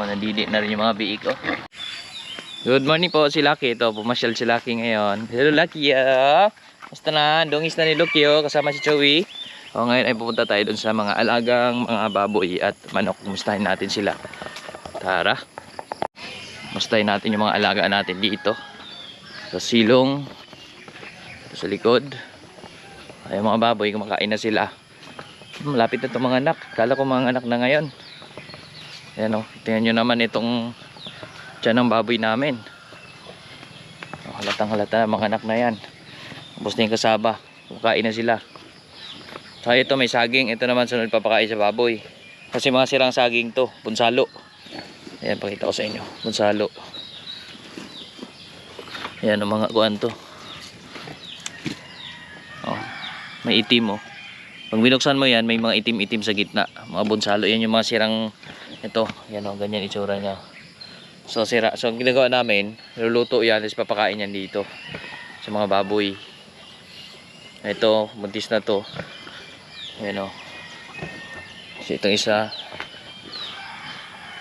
O, nandidi na rin yung mga biik, oh. Good morning po si Lucky. Ito, pumasyal si Lucky ngayon. Hello, Lucky. ah. Basta na, dungis na ni Lucky, oh, kasama si Joey. O, ngayon ay pupunta tayo dun sa mga alagang mga baboy at manok. Kumustahin natin sila. Tara. Kumustahin natin yung mga alaga natin dito. Sa silong. Sa likod. Ay, mga baboy, kumakain na sila. Malapit na itong mga anak. Kala ko mga anak na ngayon. Ayan o. Tingnan nyo naman itong tiyan ng baboy namin. Oh, halatang halata mga anak na yan. Tapos na yung kasaba. Kumakain na sila. So ito may saging. Ito naman sunod papakain sa baboy. Kasi mga sirang saging to. Bunsalo. Ayan pakita ko sa inyo. Bunsalo. Ayan ang mga kuan to. Oh, may itim oh. Pag binuksan mo yan, may mga itim-itim sa gitna. Mga bonsalo. Yan yung mga sirang ito. Yan o, ganyan itsura niya. So, sira. So, ang ginagawa namin, luluto yan, tapos papakain yan dito. Sa mga baboy. Ito, buntis na to. Yan o. Kasi itong isa.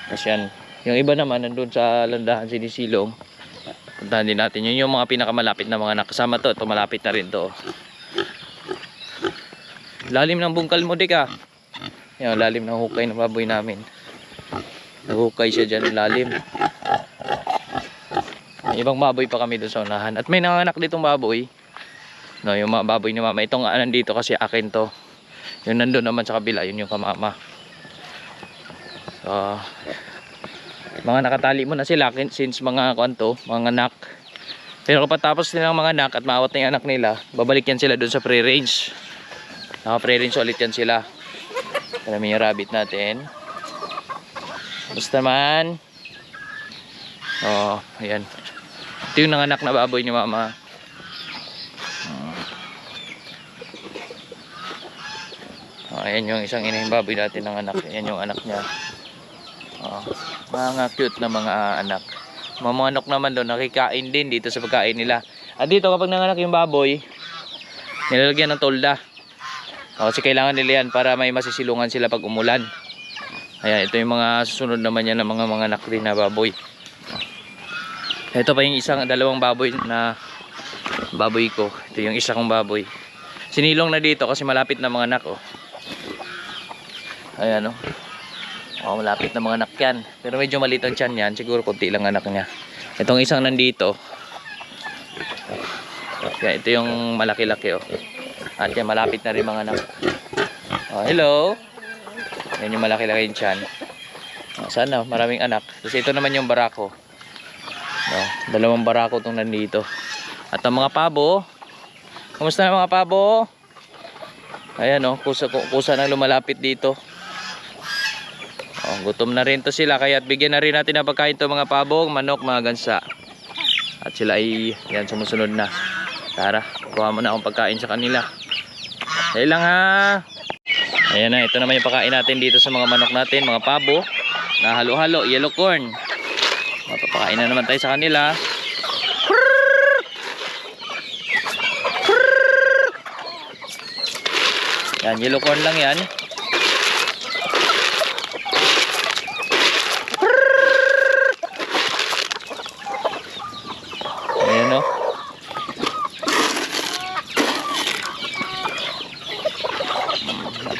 Kasi yan. Yung iba naman, nandun sa landahan sinisilong. Puntahan din natin. Yun yung mga pinakamalapit na mga nakasama to. Ito malapit na rin to. Lalim ng bungkal mo, Dika. Yan, lalim ng hukay ng baboy namin. Nahukay siya dyan, lalim. May ibang baboy pa kami doon sa unahan. At may nanganak ditong baboy. No, yung mga baboy ni mama. Itong ah, nandito kasi akin to. Yung nandun naman sa kabila, yun yung kamama. So, mga nakatali mo na sila since mga kwanto, mga anak. Pero kapag tapos nilang mga anak at maawat na yung anak nila, babalik yan sila doon sa pre-range. Naka-pre-range ulit yan sila. Karami yung rabbit natin. Basta man. Oh, ayan. Ito yung nanganak na baboy ni mama. Oh, ayan yung isang inahing baboy natin ng anak. Ayan yung anak niya. Oh, mga cute na mga anak. Mga manok naman doon, nakikain din dito sa pagkain nila. At dito kapag nanganak yung baboy, nilalagyan ng tolda. O, kasi kailangan nila yan para may masisilungan sila pag umulan. Ayan, ito yung mga susunod naman yan ng mga mga anak din na baboy. Ito pa yung isang, dalawang baboy na baboy ko. Ito yung isa kong baboy. Sinilong na dito kasi malapit na mga anak, oh. Ayan, oh. Oh, malapit na mga anak yan. Pero medyo maliit ang tiyan yan. Siguro konti lang anak niya. Itong isang nandito. Yan, ito yung malaki-laki, oh. At yan, malapit na rin mga anak. Oh, hello. Yan yung malaki-laki yung tiyan. Oh, sana, maraming anak. Kasi ito naman yung barako. No, dalawang barako itong nandito. At ang mga pabo. Kumusta na mga pabo? Ayan oh, kusa, kusa na lumalapit dito. Oh, gutom na rin to sila. Kaya bigyan na rin natin ng pagkain to mga pabo, manok, mga gansa. At sila ay, yan, sumusunod na. Tara, kuha mo na akong pagkain sa kanila. Dahil ha. Ayan na, ito naman yung pagkain natin dito sa mga manok natin, mga pabo. Na halo-halo, yellow corn. Mapapakain na naman tayo sa kanila. Yan, yellow corn lang yan. Ayan o.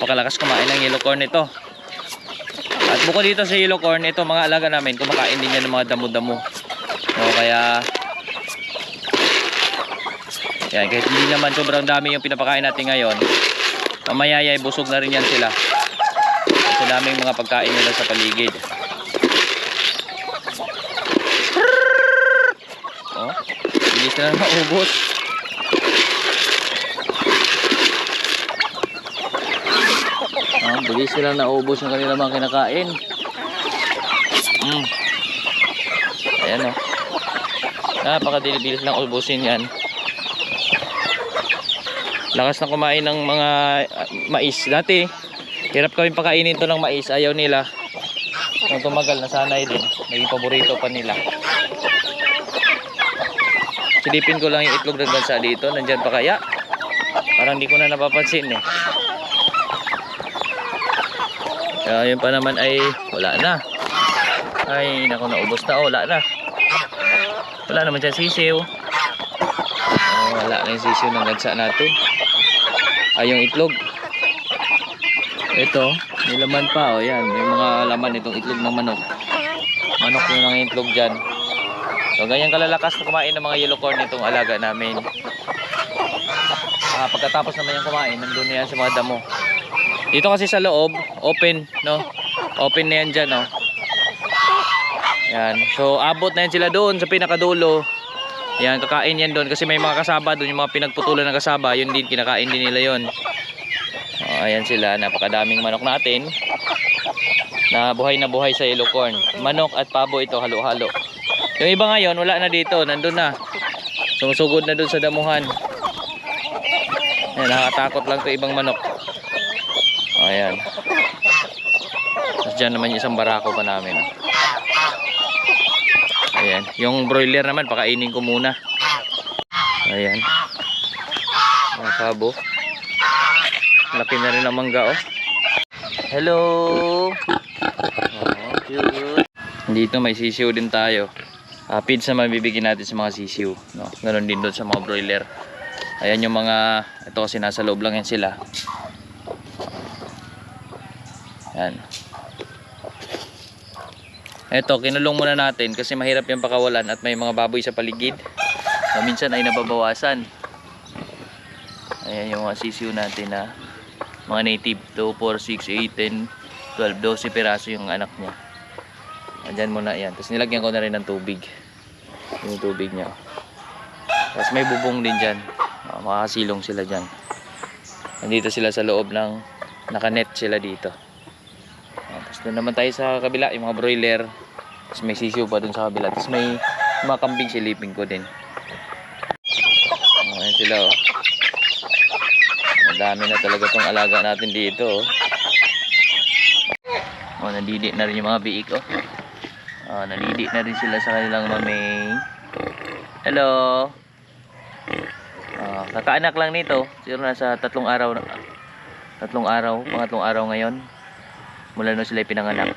Napakalakas kumain ng yellow corn ito. At bukod dito sa yellow corn, ito mga alaga namin, kumakain din yan ng mga damo-damo. O kaya, yan, kahit hindi naman sobrang dami yung pinapakain natin ngayon, mamaya ay busog na rin yan sila. Sa daming mga pagkain nila sa paligid. Oh, bilis na maubos. Ah, bilis sila naubos ng kanilang mga kinakain. Mm. Ayan o. Napakadilis lang ubusin yan. Lakas na kumain ng mga ah, mais. Dati, hirap kami pakainin to ng mais. Ayaw nila. Nung tumagal, nasanay din. Naging paborito pa nila. Silipin ko lang yung itlog ng gansa dito. Nandyan pa kaya? Parang di ko na napapansin eh. Kaya yun pa naman ay wala na. Ay, naku, naubos na. Oh, wala na. Wala naman dyan sisiw. Oh, wala na yung sisiw ng gansa natin. Ay, yung itlog. Ito, may laman pa. Oh, yan. May mga laman itong itlog ng manok. Manok yung mga itlog dyan. So, ganyan kalalakas na kumain ng mga yellow corn itong alaga namin. Ah, pagkatapos naman yung kumain, nandun na yan sa mga damo. Dito kasi sa loob, open, no? Open na yan dyan, no? Yan. So, abot na yan sila doon sa pinakadulo. Yan, kakain yan doon kasi may mga kasaba doon, yung mga pinagputulan ng kasaba, yun din, kinakain din nila yun. Oh, ayan sila, napakadaming manok natin. Na buhay na buhay sa yellow. Manok at pabo ito, halo-halo. Yung iba ngayon, wala na dito, nandun na. Sumusugod na doon sa damuhan. Ayan, nakakatakot lang to ibang manok. Ayan. Tapos dyan naman yung isang barako pa namin. Ayan. Yung broiler naman, pakainin ko muna. Ayan. Mga pabo. Laki na rin ang mangga, oh. Hello! Oh. Dito may sisiw din tayo. Uh, feeds na mabibigyan natin sa mga sisiw. No? Ganon din doon sa mga broiler. Ayan yung mga, ito kasi nasa loob lang yan sila. Ayan. Ito, kinulong muna natin kasi mahirap yung pakawalan at may mga baboy sa paligid. So, minsan ay nababawasan. Ayan yung mga sisiw natin na mga native 2, 4, 6, 8, 10, 12, 12 piraso yung anak niya. Andyan muna yan. Tapos nilagyan ko na rin ng tubig. Yung tubig niya. Tapos may bubong din dyan. Uh, makakasilong sila dyan. Nandito sila sa loob ng nakanet sila dito. Tapos doon naman tayo sa kabila, yung mga broiler. Tapos may sisiw pa dun sa kabila. Tapos may mga kambing silipin ko din. Uh, ayan sila oh. Madami na talaga tong alaga natin dito oh. Oh, nandidi na rin yung mga biik oh. Oh, nalidi na rin sila sa kanilang mamay. Hello. Oh, kakaanak lang nito. Siguro nasa tatlong araw na tatlong araw, pangatlong araw ngayon. Mula nung sila pinanganak.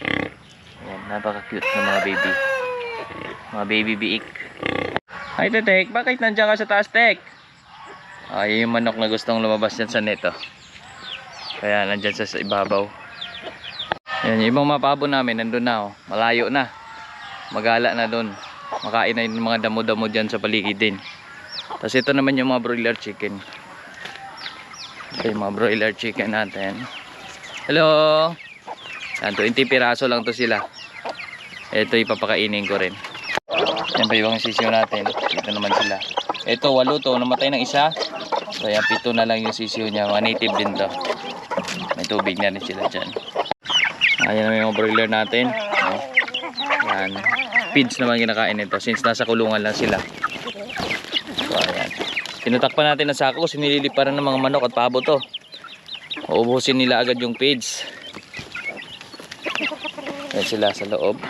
Ayan, napaka-cute ng mga baby. Mga baby biik. Hi, Tetek. Bakit nandiyan ka sa taas, Tek? Ay, yung manok na gustong lumabas dyan sa neto. Kaya nandyan sa sa ibabaw. Yan, yung ibang mapabo namin, nandun na, oh. malayo na. Magala na doon. Makain na yung mga damo-damo dyan sa paligid din. Tapos ito naman yung mga broiler chicken. Ito yung mga broiler chicken natin. Hello! Yan, 20 piraso lang to sila. Ito ipapakainin ko rin. Yan pa yung sisiyo natin. Ito naman sila. Ito, walo to. Namatay ng isa. Yan, pito na lang yung sisiyo niya. Mga native din to. May tubig na rin sila dyan. Ayan naman yung broiler natin. Yan. Feeds naman kinakain nito since nasa kulungan lang sila. So ayan. Tinutakpan natin ng sako kasi nililiparan ng mga manok at pabo to. Uubusin nila agad yung feeds. Ayan sila sa loob.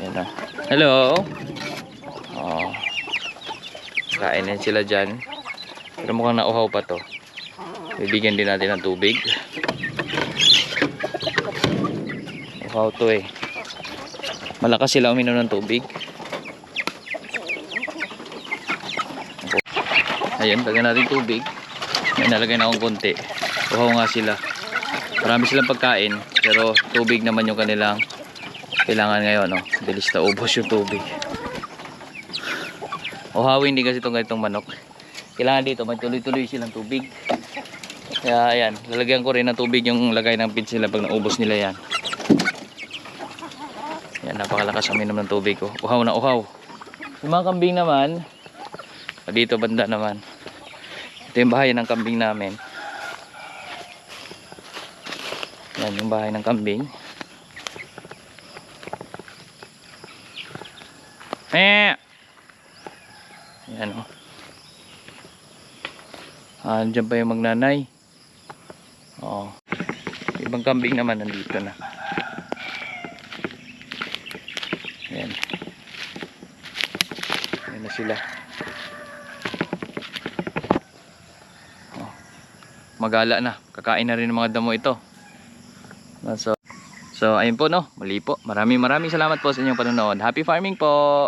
Ayan na. Hello. Oh. Kain din sila dyan. Pero mukhang nauhaw pa to. Bibigyan din natin ng tubig. Wow to eh. Malakas sila uminom ng tubig. Ayan, lagyan natin tubig. May nalagay na akong konti. Uhaw nga sila. Marami silang pagkain. Pero tubig naman yung kanilang kailangan ngayon. No? Bilis na ubos yung tubig. Uhawin din kasi itong ganitong manok. Kailangan dito, may tuloy-tuloy silang tubig. Kaya ayan, lalagyan ko rin ng tubig yung lagay ng feeds nila pag naubos nila yan. Yan, napakalakas uminom ng tubig ko. Uhaw na uhaw. Yung mga kambing naman, dito banda naman. Ito yung bahay ng kambing namin. Yan yung bahay ng kambing. Eh! Yan o. Ah, dyan pa yung magnanay. Oo. Ibang kambing naman nandito na. Ayan. Ayan na sila. magala na. Kakain na rin ng mga damo ito. So, so ayun po no, muli po. Maraming maraming salamat po sa inyong panonood. Happy farming po!